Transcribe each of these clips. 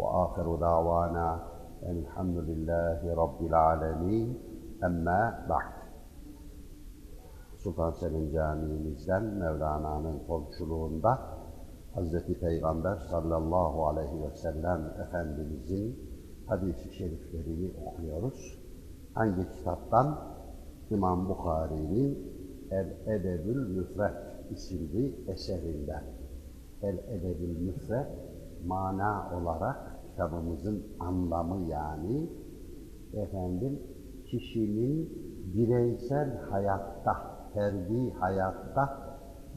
وآخر دعوانا أن الحمد لله رب العالمين أما بعد Sultan Selim Camii'mizden Mevlana'nın komşuluğunda Hazreti Peygamber sallallahu aleyhi ve sellem Efendimizin hadis-i şeriflerini okuyoruz. Hangi kitaptan? İmam Bukhari'nin El Edebül Müfret isimli eserinden. El Edebül Müfret mana olarak kitabımızın anlamı yani efendim kişinin bireysel hayatta, ferdi hayatta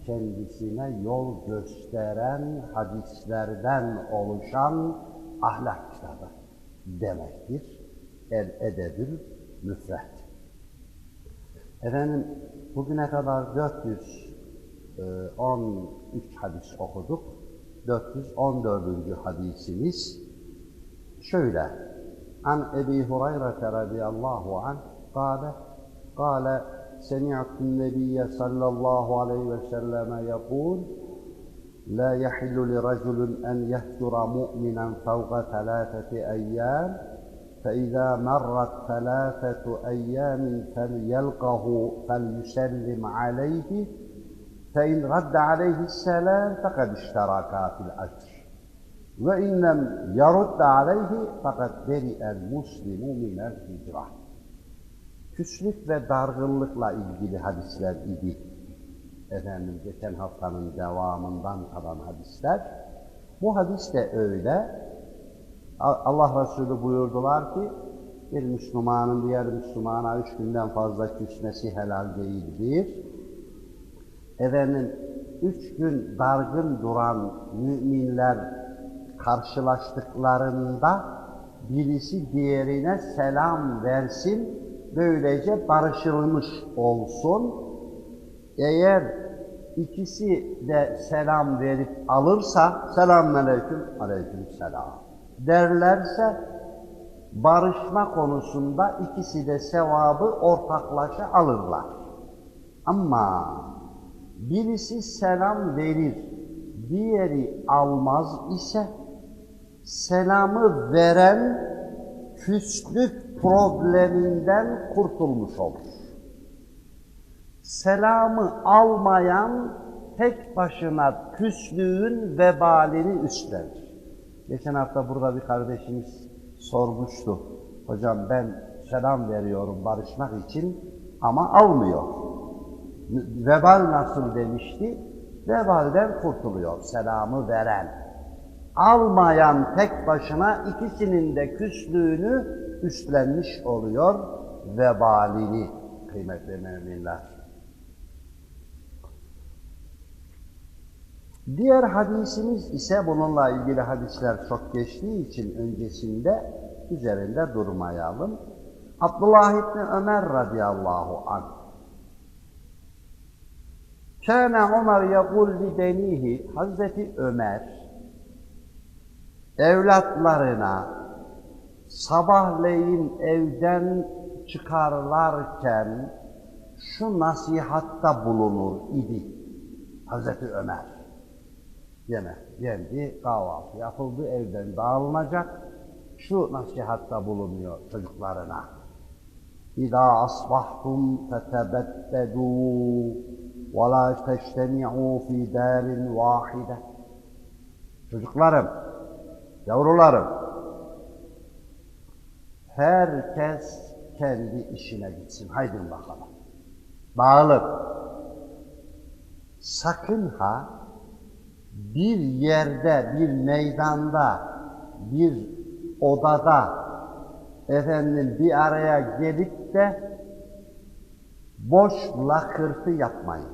kendisine yol gösteren hadislerden oluşan ahlak kitabı demektir. El Edebül Müfret. Efendim bugüne kadar 413 hadis okuduk. 414. hadisimiz şöyle. An Ebi Hureyre radıyallahu anh قال قال سمعت النبي صلى الله عليه وسلم يقول لا يحل لرجل أن يهجر مؤمنا فوق ثلاثة أيام فإذا مرت ثلاثة أيام فليلقه فليسلم عليه فإن رد عليه السلام فقد اشتركا في الأجر Ve inlem yarudda aleyhi fakat beri'el muslimu minel hicra. Küslük ve dargınlıkla ilgili hadisler idi. Efendim geçen haftanın devamından kalan hadisler. Bu hadis de öyle. Allah Resulü buyurdular ki, bir Müslümanın diğer Müslümana üç günden fazla küsmesi helal değildir. Efendim, üç gün dargın duran müminler karşılaştıklarında birisi diğerine selam versin, böylece barışılmış olsun. Eğer ikisi de selam verip alırsa, selamünaleyküm, aleyküm selam derlerse, barışma konusunda ikisi de sevabı ortaklaşa alırlar. Ama birisi selam verir, diğeri almaz ise, selamı veren küslük probleminden kurtulmuş olur. Selamı almayan tek başına küslüğün vebalini üstlenir. Geçen hafta burada bir kardeşimiz sormuştu. Hocam ben selam veriyorum barışmak için ama almıyor. Vebal nasıl demişti? Vebalden kurtuluyor selamı veren. Almayan tek başına ikisinin de küslüğünü üstlenmiş oluyor vebalini kıymetli müminler. Diğer hadisimiz ise bununla ilgili hadisler çok geçtiği için öncesinde üzerinde durmayalım. Abdullah İbni Ömer radıyallahu anh Kâne Ömer yekul lidenihi Hazreti Ömer evlatlarına sabahleyin evden çıkarlarken şu nasihatta bulunur idi Hazreti Ömer. Yine geldi, kahvaltı yapıldı, evden dağılınacak. Şu nasihatta bulunuyor çocuklarına. İzâ asbahtum fetebettedû ve lâ teştemi'û fî dârin vâhide. Çocuklarım, yavrularım, herkes kendi işine gitsin. Haydi bakalım. Dağılıp, sakın ha bir yerde, bir meydanda, bir odada efendim bir araya gelip de boş lakırtı yapmayın.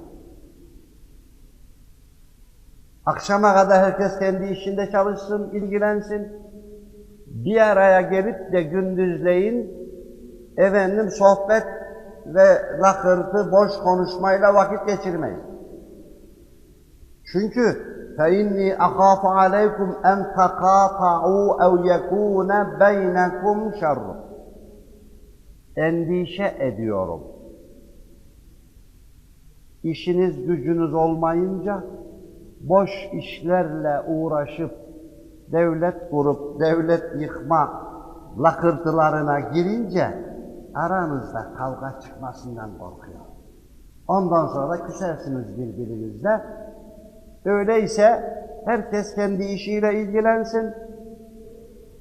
Akşama kadar herkes kendi işinde çalışsın, ilgilensin. bir araya gelip de gündüzleyin efendim sohbet ve lakırtı, boş konuşmayla vakit geçirmeyin. Çünkü فَاِنِّي أَخَافُ عَلَيْكُمْ اَنْ تَقَاطَعُوا اَوْ يَكُونَ بَيْنَكُمْ شَرٌ Endişe ediyorum. İşiniz gücünüz olmayınca boş işlerle uğraşıp devlet kurup devlet yıkma lakırtılarına girince aranızda kavga çıkmasından korkuyor. Ondan sonra küsersiniz birbirinizle. Öyleyse herkes kendi işiyle ilgilensin.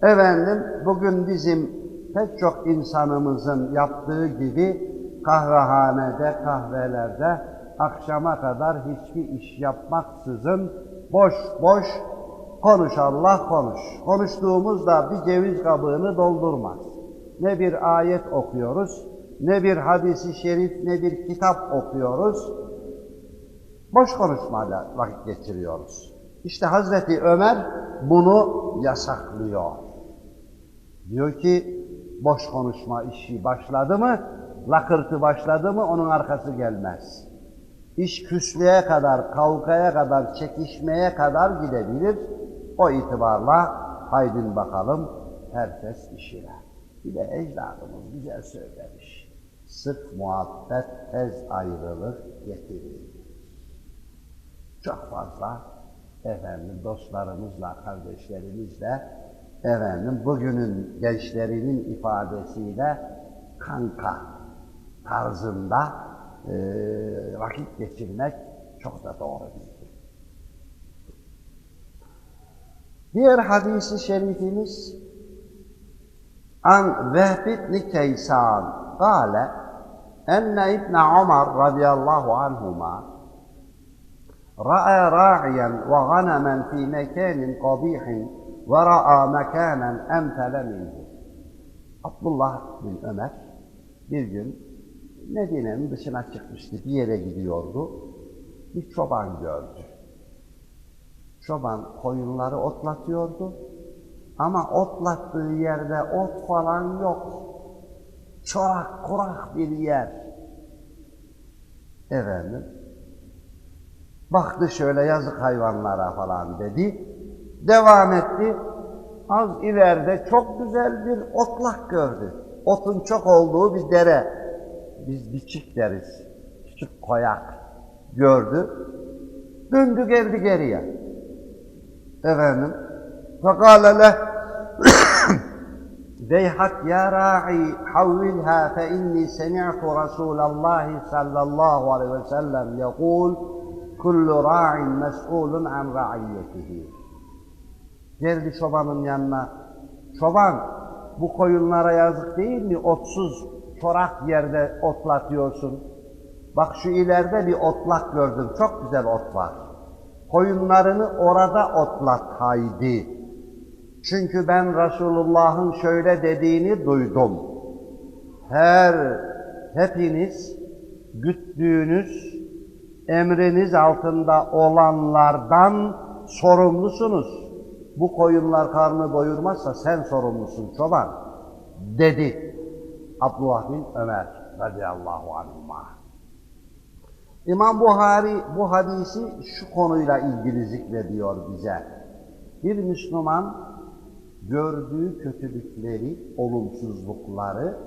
Efendim bugün bizim pek çok insanımızın yaptığı gibi kahvehanede, kahvelerde akşama kadar hiçbir iş yapmaksızın boş boş konuş Allah konuş. Konuştuğumuz da bir ceviz kabığını doldurmaz. Ne bir ayet okuyoruz, ne bir hadisi şerif, ne bir kitap okuyoruz. Boş konuşmayla vakit geçiriyoruz. İşte Hazreti Ömer bunu yasaklıyor. Diyor ki boş konuşma işi başladı mı, lakırtı başladı mı onun arkası gelmez. İş küslüğe kadar, kavgaya kadar, çekişmeye kadar gidebilir. O itibarla haydin bakalım herkes işine. Bir de ecdadımız güzel söylemiş. Sık muhabbet tez ayrılık getirir. Çok fazla efendim dostlarımızla, kardeşlerimizle efendim bugünün gençlerinin ifadesiyle kanka tarzında e, vakit geçirmek çok da doğru değil. Diğer hadisi şerifimiz an Vehb ibn Kaysan kâle enne İbn Ömer radıyallahu anhuma رأى راعيا وغنما في مكان قبيح ورأى مكانا أمثل منه Abdullah bin Ömer bir gün Medine'nin dışına çıkmıştı, bir yere gidiyordu. Bir çoban gördü. Çoban koyunları otlatıyordu. Ama otlattığı yerde ot falan yok. Çorak, kurak bir yer. Efendim, baktı şöyle yazık hayvanlara falan dedi. Devam etti. Az ileride çok güzel bir otlak gördü. Otun çok olduğu bir dere. Biz biçik deriz. Küçük koyak gördü. Döndü geldi geriye. Efendim. Fekale leh Veyhak ya ra'i havvilha fe inni semi'tu Resulallah sallallahu aleyhi ve sellem yekul kullu ra'in mes'ulun an ra'iyyetihi. Geldi çobanın yanına. Çoban, bu koyunlara yazık değil mi? Otsuz, çorak yerde otlatıyorsun. Bak şu ileride bir otlak gördüm. Çok güzel ot var. Koyunlarını orada otlat haydi. Çünkü ben Resulullah'ın şöyle dediğini duydum. Her, hepiniz güttüğünüz, emriniz altında olanlardan sorumlusunuz. Bu koyunlar karnı doyurmazsa sen sorumlusun çoban, dedi Abdullah bin Ömer radıyallahu anhuma. İmam Buhari bu hadisi şu konuyla ilgili zikrediyor bize. Bir Müslüman gördüğü kötülükleri, olumsuzlukları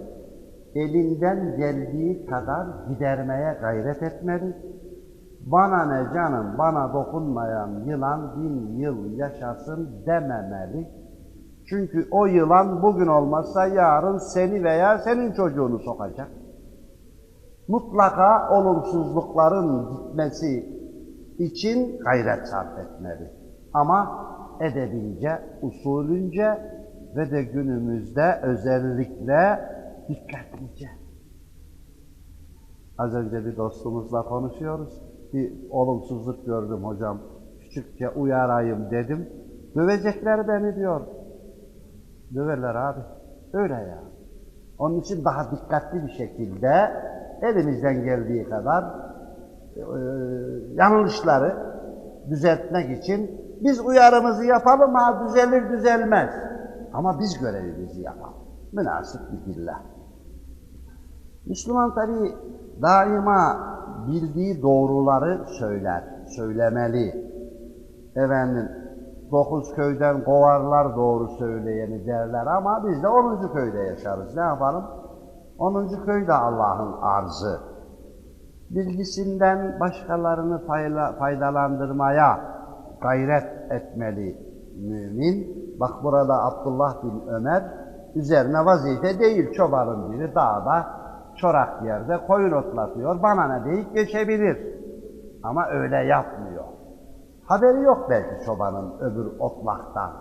elinden geldiği kadar gidermeye gayret etmeli. Bana ne canım, bana dokunmayan yılan bin yıl yaşasın dememeli. Çünkü o yılan bugün olmazsa yarın seni veya senin çocuğunu sokacak. Mutlaka olumsuzlukların gitmesi için gayret sarf etmeli. Ama edebince, usulünce ve de günümüzde özellikle dikkatlice. Az önce bir dostumuzla konuşuyoruz. Bir olumsuzluk gördüm hocam. Küçükçe uyarayım dedim. Dövecekler beni diyor. Döverler abi. Öyle ya. Onun için daha dikkatli bir şekilde elimizden geldiği kadar e, yanlışları düzeltmek için biz uyarımızı yapalım ha düzelir düzelmez. Ama biz görevimizi yapalım. Münasip bir dille. Müslüman tabi daima bildiği doğruları söyler, söylemeli. Efendim, dokuz köyden kovarlar doğru söyleyeni derler ama biz de onuncu köyde yaşarız. Ne yapalım? Onuncu köy de Allah'ın arzı. Bilgisinden başkalarını faydalandırmaya gayret etmeli mümin. Bak burada Abdullah bin Ömer üzerine vazife değil çobanın biri dağda çorak yerde koyun otlatıyor. Bana ne deyip geçebilir. Ama öyle yapmıyor. Haberi yok belki çobanın öbür otlaktan.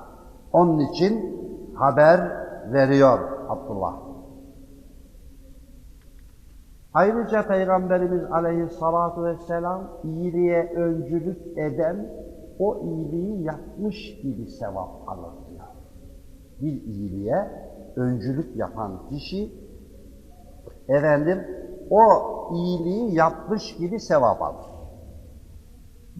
Onun için haber veriyor Abdullah. Ayrıca Peygamberimiz aleyhissalatu vesselam iyiliğe öncülük eden o iyiliği yapmış gibi sevap alır diyor. Bir iyiliğe öncülük yapan kişi efendim o iyiliği yapmış gibi sevap alır.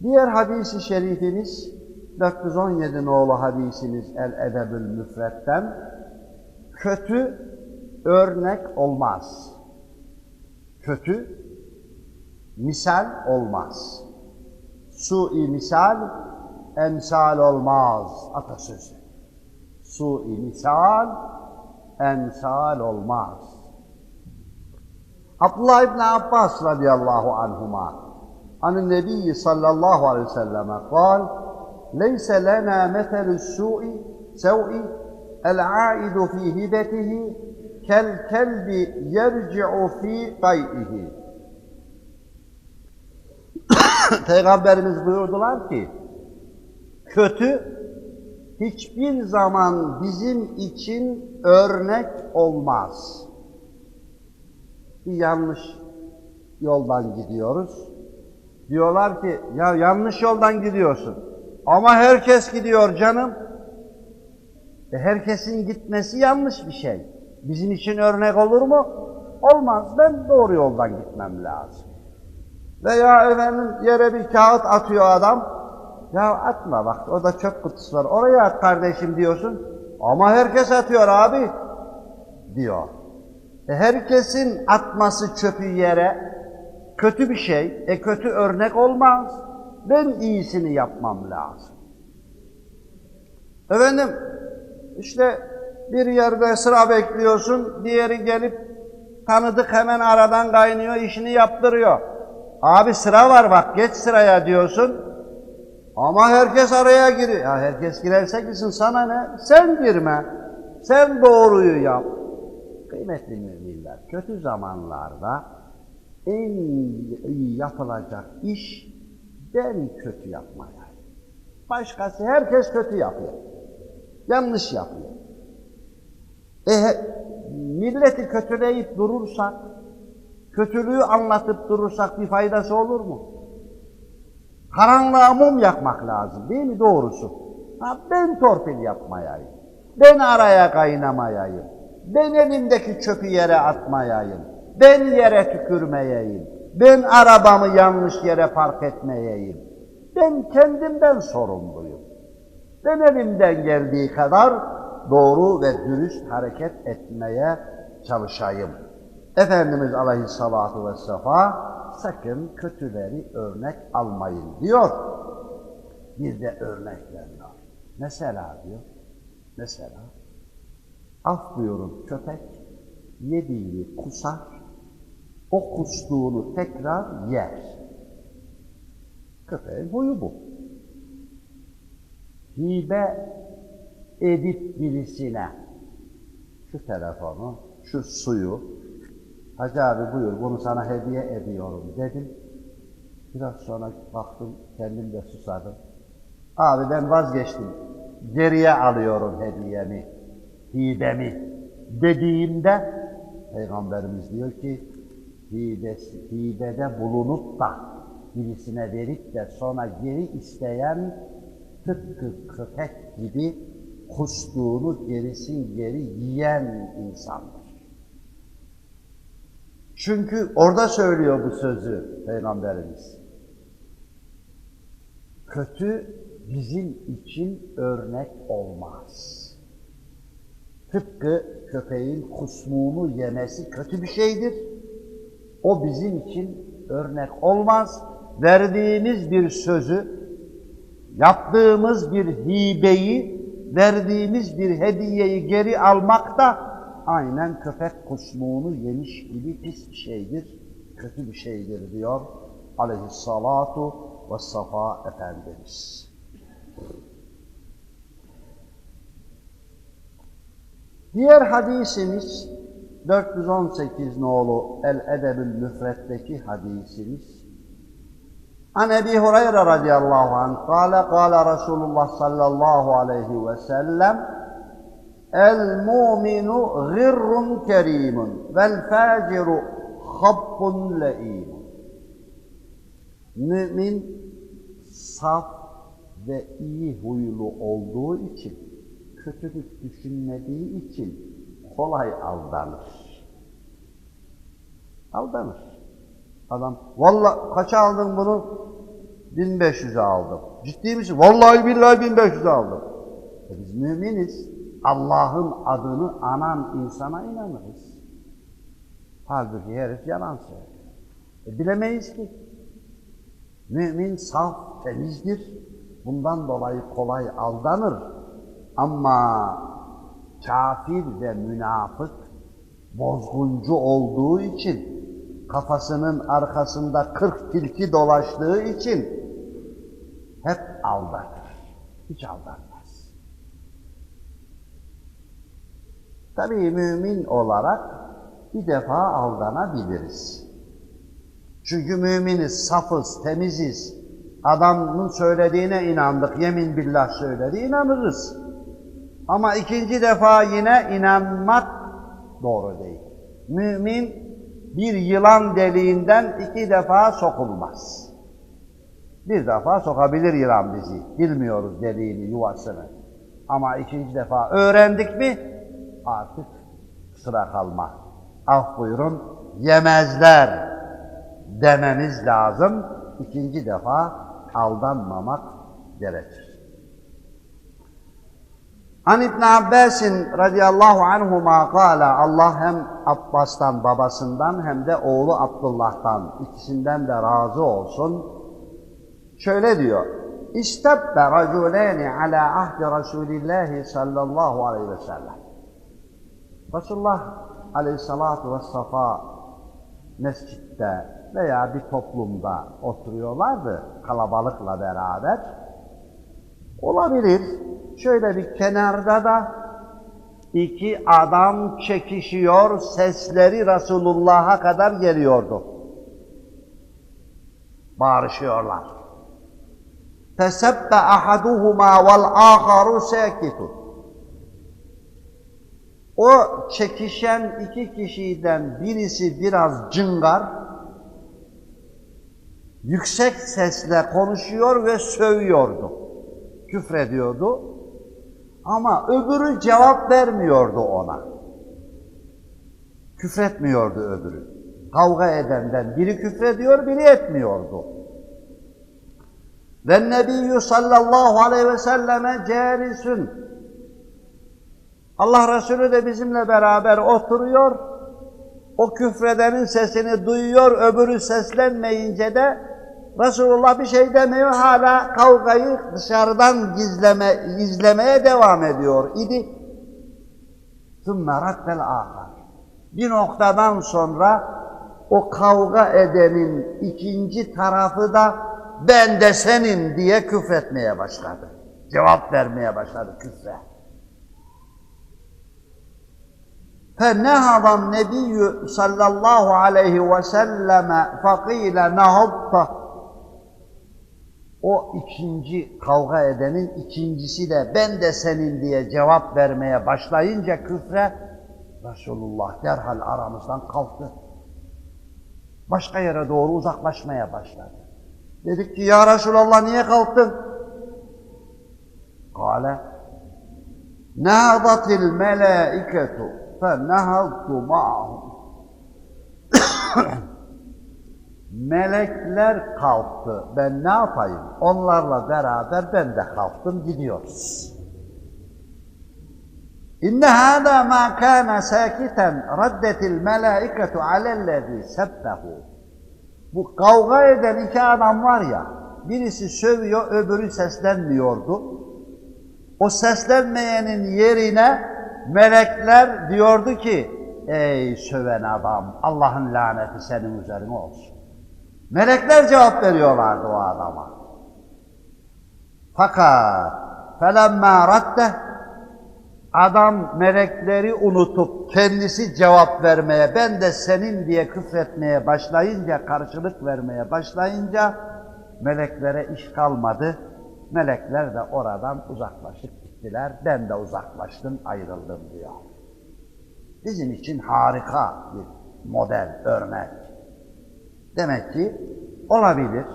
Diğer hadisi şerifimiz 417 nolu hadisimiz El Edebül Müfret'ten kötü örnek olmaz. Kötü misal olmaz. Sui misal emsal olmaz atasözü. Sui misal emsal olmaz. Abdullah İbni Abbas radıyallahu anhuma عن النبي صلى الله عليه وسلم قال ليس لنا مثل السوء سوء العائد في هبته كالكلب يرجع في قيئه Peygamberimiz buyurdular ki kötü hiçbir zaman bizim için örnek olmaz. Bir yanlış yoldan gidiyoruz. Diyorlar ki ya yanlış yoldan gidiyorsun. Ama herkes gidiyor canım. E herkesin gitmesi yanlış bir şey. Bizim için örnek olur mu? Olmaz. Ben doğru yoldan gitmem lazım. Veya efendim yere bir kağıt atıyor adam. Ya atma bak orada çöp kutusu var. Oraya at kardeşim diyorsun. Ama herkes atıyor abi. Diyor. E herkesin atması çöpü yere kötü bir şey. E kötü örnek olmaz. Ben iyisini yapmam lazım. Efendim işte bir yerde sıra bekliyorsun. Diğeri gelip tanıdık hemen aradan kaynıyor işini yaptırıyor. Abi sıra var bak geç sıraya diyorsun. Ama herkes araya giriyor. Ya herkes girerse girsin sana ne? Sen girme. Sen doğruyu yap. Kıymetli müminler, kötü zamanlarda en iyi yapılacak iş ben kötü yapmaya. Başkası, herkes kötü yapıyor. Yanlış yapıyor. E, milleti kötüleyip durursak, kötülüğü anlatıp durursak bir faydası olur mu? Karanlığa mum yakmak lazım değil mi doğrusu? Ha, ben torpil yapmayayım. Ben araya kaynamayayım. Ben elimdeki çöpü yere atmayayım. Ben yere tükürmeyeyim. Ben arabamı yanlış yere park etmeyeyim. Ben kendimden sorumluyum. Ben elimden geldiği kadar doğru ve dürüst hareket etmeye çalışayım. Efendimiz Aleyhisselatü Vesselam sakın kötüleri örnek almayın diyor. Bir de örnek veriyor. Mesela diyor, mesela af buyurun köpek yediğini kusar, o kustuğunu tekrar yer. Köpeğin huyu bu. Hibe edip birisine şu telefonu, şu suyu, Hacı abi buyur bunu sana hediye ediyorum dedim. Biraz sonra baktım kendim de susadım. Abi ben vazgeçtim. Geriye alıyorum hediyemi, hibemi dediğimde Peygamberimiz diyor ki hibesi, hibede bulunup da birisine verip de sonra geri isteyen tıpkı köpek gibi kustuğunu gerisin geri yiyen insandır. Çünkü orada söylüyor bu sözü Peygamberimiz. Kötü bizim için örnek olmaz. Tıpkı köpeğin kusmuğunu yemesi kötü bir şeydir. O bizim için örnek olmaz. Verdiğimiz bir sözü, yaptığımız bir hibeyi, verdiğimiz bir hediyeyi geri almak da aynen köpek kusmuğunu yemiş gibi pis bir şeydir, kötü bir şeydir diyor aleyhissalatu vessefa Efendimiz. Diğer hadisimiz 418 nolu El-Edebül Müfret'teki hadisimiz. An Ebi Hureyre radıyallahu anh kâle kâle Resulullah sallallahu aleyhi ve sellem El mu'minu gırrun kerimun vel faciru habbun le'imun Mümin saf ve iyi huylu olduğu için, kötülük düşünmediği için kolay aldanır. Aldanır. Adam, vallahi kaça aldın bunu? 1500'e aldım. Ciddi misin? Vallahi billahi 1500'e aldım. E biz müminiz. Allah'ın adını anan insana inanırız. Halbuki herif yalan söylüyor. E bilemeyiz ki. Mümin saf, temizdir. Bundan dolayı kolay aldanır. Ama kafir ve münafık bozguncu olduğu için, kafasının arkasında kırk tilki dolaştığı için hep aldatır. Hiç aldanmaz. Tabii mümin olarak bir defa aldanabiliriz. Çünkü müminiz, safız, temiziz. Adamın söylediğine inandık, yemin billah söyledi, inanırız. Ama ikinci defa yine inanmak doğru değil. Mümin bir yılan deliğinden iki defa sokulmaz. Bir defa sokabilir yılan bizi. Bilmiyoruz deliğini, yuvasını. Ama ikinci defa öğrendik mi artık sıra kalma. Af buyurun, yemezler dememiz lazım. İkinci defa aldanmamak gerekir. An İbn Abbasin radıyallahu anhuma kâle Allah hem Abbas'tan babasından hem de oğlu Abdullah'tan ikisinden de razı olsun. Şöyle diyor. İstebbe raculâni alâ ahdi Resulillahi sallallahu aleyhi ve sellem. Resulullah aleyhissalatu vessefa mescitte veya bir toplumda oturuyorlardı kalabalıkla beraber. Olabilir. Şöyle bir kenarda da iki adam çekişiyor, sesleri Resulullah'a kadar geliyordu. Bağırışıyorlar. Fesebbe ahaduhuma vel aharu sakitun. O çekişen iki kişiden birisi biraz cıngar, yüksek sesle konuşuyor ve sövüyordu. Küfrediyordu. Ama öbürü cevap vermiyordu ona. Küfretmiyordu öbürü. Kavga edenden biri küfrediyor, biri etmiyordu. Ve Nebiyyü sallallahu aleyhi ve selleme cerisun. Allah Resulü de bizimle beraber oturuyor. O küfredenin sesini duyuyor, öbürü seslenmeyince de Resulullah bir şey demiyor, hala kavgayı dışarıdan gizleme, izlemeye devam ediyor idi. ثُمَّ رَدَّ الْآخَرِ Bir noktadan sonra o kavga edenin ikinci tarafı da ben de senin diye küfretmeye başladı. Cevap vermeye başladı küfre. فَنَهَضَ النَّبِيُّ sallallahu aleyhi ve selleme فَقِيلَ نَهَضْتَ o ikinci kavga edenin ikincisi de ben de senin diye cevap vermeye başlayınca küfre Resulullah derhal aramızdan kalktı. Başka yere doğru uzaklaşmaya başladı. Dedik ki ya Resulallah niye kalktın? Kale Nâdatil melâiketu fenehadtu ma'ahum Melekler kalktı. Ben ne yapayım? Onlarla beraber ben de kalktım gidiyoruz. İnne hâdâ mâ kâne sâkiten raddetil melâiketu alellezî sebbehu. Bu kavga eden iki adam var ya, birisi sövüyor, öbürü seslenmiyordu. O seslenmeyenin yerine melekler diyordu ki, ey söven adam, Allah'ın laneti senin üzerine olsun. Melekler cevap veriyorlardı o adama. Fakat felemma radde adam melekleri unutup kendisi cevap vermeye, ben de senin diye küfretmeye başlayınca, karşılık vermeye başlayınca meleklere iş kalmadı. Melekler de oradan uzaklaşıp gittiler. Ben de uzaklaştım, ayrıldım diyor. Bizim için harika bir model, örnek. Demek ki olabilir.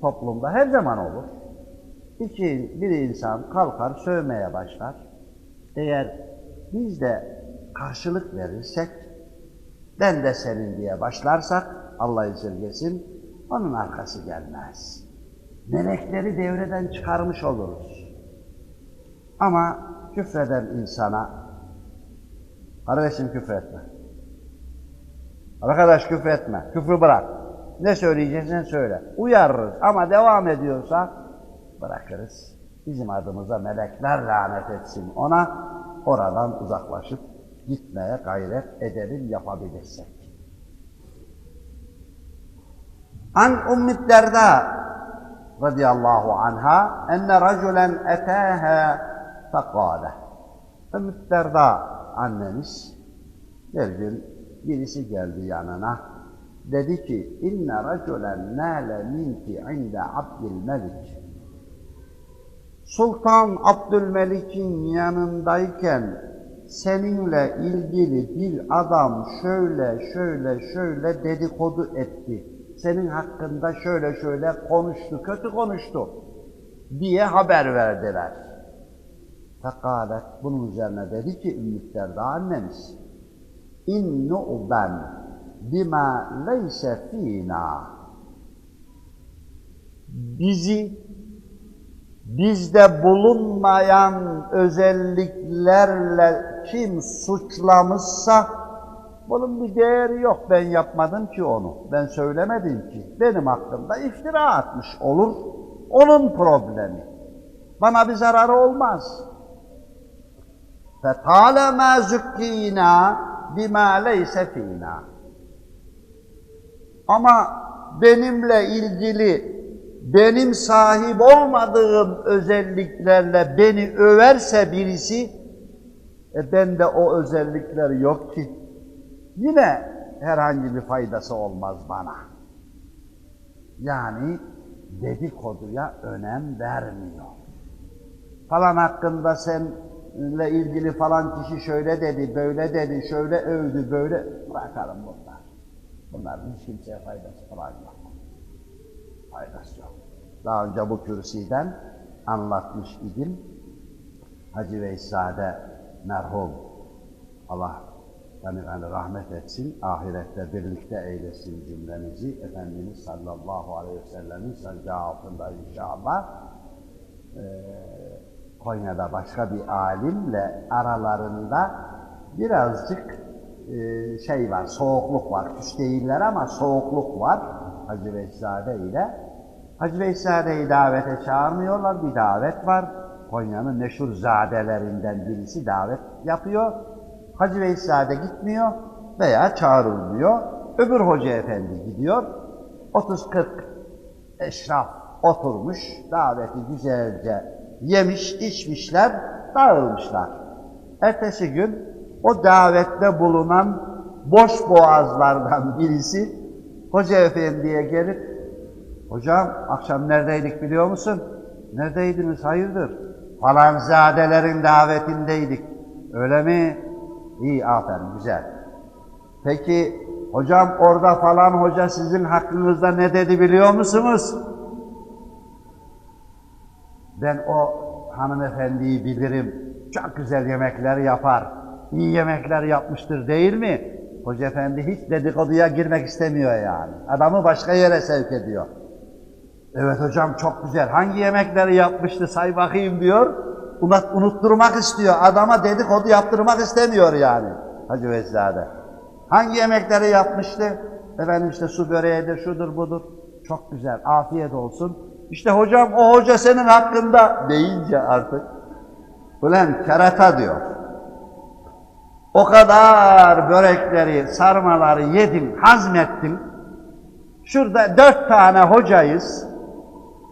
Toplumda her zaman olur. İki, bir insan kalkar sövmeye başlar. Eğer biz de karşılık verirsek, ben de senin diye başlarsak, Allah esirgesin, onun arkası gelmez. Melekleri devreden çıkarmış oluruz. Ama küfreden insana, kardeşim küfretme. Arkadaş küfretme, küfrü bırak. Ne söyleyeceksen söyle. Uyarırız ama devam ediyorsa bırakırız. Bizim adımıza melekler lanet etsin ona, oradan uzaklaşıp gitmeye gayret edelim yapabilirsek. An Ummi Derda radıyallahu anha enne raculen etâhâ fekâle. Ümmü Derda annemiz bir gün birisi geldi yanına. Dedi ki inne raculen nâle minki inde Abdülmelik. Sultan Abdülmelik'in yanındayken seninle ilgili bir adam şöyle şöyle şöyle dedikodu etti. Senin hakkında şöyle şöyle konuştu, kötü konuştu diye haber verdiler. Fekalet bunun üzerine dedi ki Ümmü da annemiz innu ben bima leyse fina bizi bizde bulunmayan özelliklerle kim suçlamışsa bunun bir değeri yok. Ben yapmadım ki onu. Ben söylemedim ki. Benim hakkımda iftira atmış olur. Onun problemi. Bana bir zararı olmaz. فَطَالَمَا زُكِّينَا bima leyse fina. Ama benimle ilgili benim sahip olmadığım özelliklerle beni överse birisi e ben de o özellikler yok ki. Yine herhangi bir faydası olmaz bana. Yani dedikoduya önem vermiyor. Falan hakkında sen senle ilgili falan kişi şöyle dedi, böyle dedi, şöyle övdü, böyle bırakalım bunlar. Bunların hiç kimseye faydası falan yok faydası yok. Daha önce bu kürsüden anlatmış idim. Hacı Veysade merhum Allah yani rahmet etsin, ahirette birlikte eylesin cümlemizi. Efendimiz sallallahu aleyhi ve sellemin sancağı altında inşallah. Ee, Konya'da başka bir alimle aralarında birazcık e, şey var, soğukluk var. Küs değiller ama soğukluk var. Hacı Veysade ile. Hacı Veysade'yi davete çağırmıyorlar, bir davet var. Konya'nın meşhur zadelerinden birisi davet yapıyor. Hacı Veysade gitmiyor veya çağrılmıyor. Öbür hoca efendi gidiyor. 30-40 eşraf oturmuş, daveti güzelce yemiş, içmişler, dağılmışlar. Ertesi gün o davette bulunan boş boğazlardan birisi Hoca Efendi'ye gelip, Hocam akşam neredeydik biliyor musun? Neredeydiniz hayırdır? Falan zadelerin davetindeydik. Öyle mi? İyi aferin güzel. Peki hocam orada falan hoca sizin hakkınızda ne dedi biliyor musunuz? Ben o hanımefendiyi bilirim. Çok güzel yemekler yapar. İyi yemekler yapmıştır değil mi? Hoca efendi hiç dedikoduya girmek istemiyor yani. Adamı başka yere sevk ediyor. Evet hocam çok güzel. Hangi yemekleri yapmıştı say bakayım diyor. unut- unutturmak istiyor. Adama dedikodu yaptırmak istemiyor yani Hacı Vezade. Hangi yemekleri yapmıştı? Efendim işte su böreğidir, şudur budur. Çok güzel, afiyet olsun. İşte hocam o hoca senin hakkında deyince artık ulan kerata diyor. O kadar börekleri, sarmaları yedim, hazmettim. Şurada dört tane hocayız.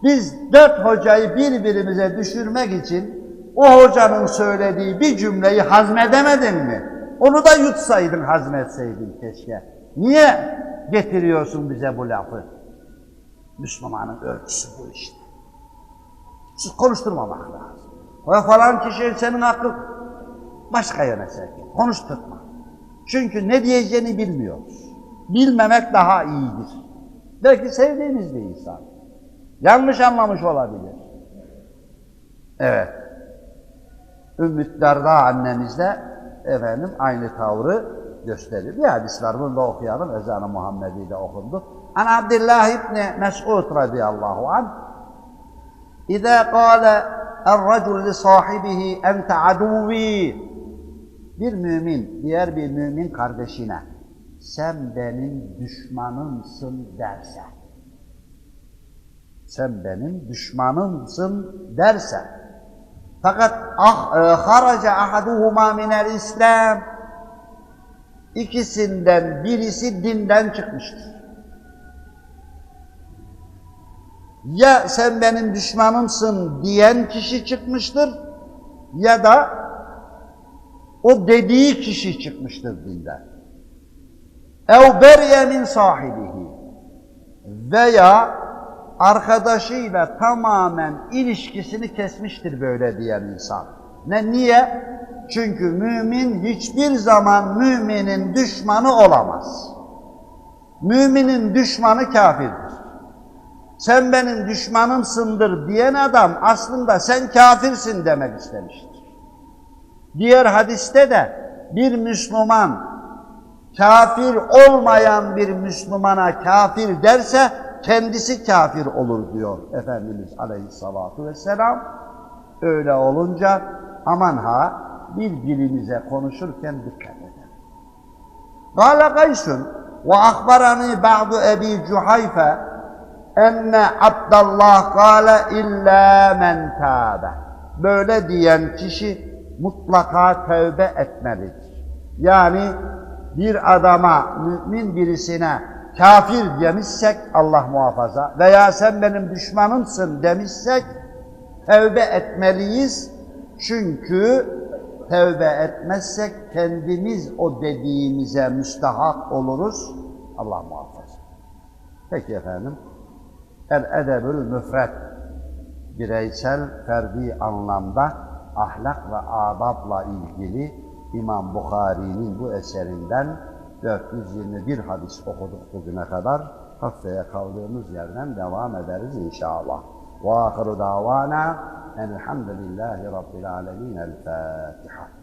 Biz dört hocayı birbirimize düşürmek için o hocanın söylediği bir cümleyi hazmedemedin mi? Onu da yutsaydın, hazmetseydin keşke. Niye getiriyorsun bize bu lafı? Müslümanın ölçüsü bu işte. Siz konuşturmamak lazım. O falan kişi senin aklın başka yöne sevk. Konuşturma. Çünkü ne diyeceğini bilmiyoruz. Bilmemek daha iyidir. Belki sevdiğiniz bir insan. Yanlış anlamış olabilir. Evet. Ümmü Derda efendim aynı tavrı gösterir. Bir hadis var bunu da okuyalım. Ezan-ı Muhammedi de okundu. An Abdullah İbni Mes'ud radıyallahu anh İzâ kâle el-racul li sahibihi ente aduvi bir mümin diğer bir mümin kardeşine sen benim düşmanımsın derse sen benim düşmanımsın derse fakat ah, e, haraca ahaduhuma minel İslam ikisinden birisi dinden çıkmıştır. Ya sen benim düşmanımsın diyen kişi çıkmıştır ya da o dediği kişi çıkmıştır dinden. Ev beriye min sahibihi veya arkadaşıyla tamamen ilişkisini kesmiştir böyle diyen insan. Ne niye? Çünkü mümin hiçbir zaman müminin düşmanı olamaz. Müminin düşmanı kafirdir. Sen benim düşmanımsındır diyen adam aslında sen kafirsin demek istemiştir. Diğer hadiste de bir Müslüman kafir olmayan bir Müslümana kafir derse kendisi kafir olur diyor Efendimiz Aleyhissalatu vesselam. Öyle olunca aman ha birbirimize konuşurken dikkat edelim. Kâle Kaysun ve akbarani ba'du Ebi Cuhayfe enne Abdallah kâle illa men tâbe. Böyle diyen kişi mutlaka tövbe etmelidir. Yani bir adama, mümin birisine kafir demişsek Allah muhafaza veya sen benim düşmanımsın demişsek tevbe etmeliyiz. Çünkü tevbe etmezsek kendimiz o dediğimize müstahak oluruz. Allah muhafaza. Peki efendim. El edebül müfret bireysel, ferdi anlamda ahlak ve adabla ilgili İmam Bukhari'nin bu eserinden 421 hadis okuduk bugüne kadar. Haftaya kaldığımız yerden devam ederiz inşallah. Ve ahiru davana enelhamdülillahi rabbil alemin. El Fatiha.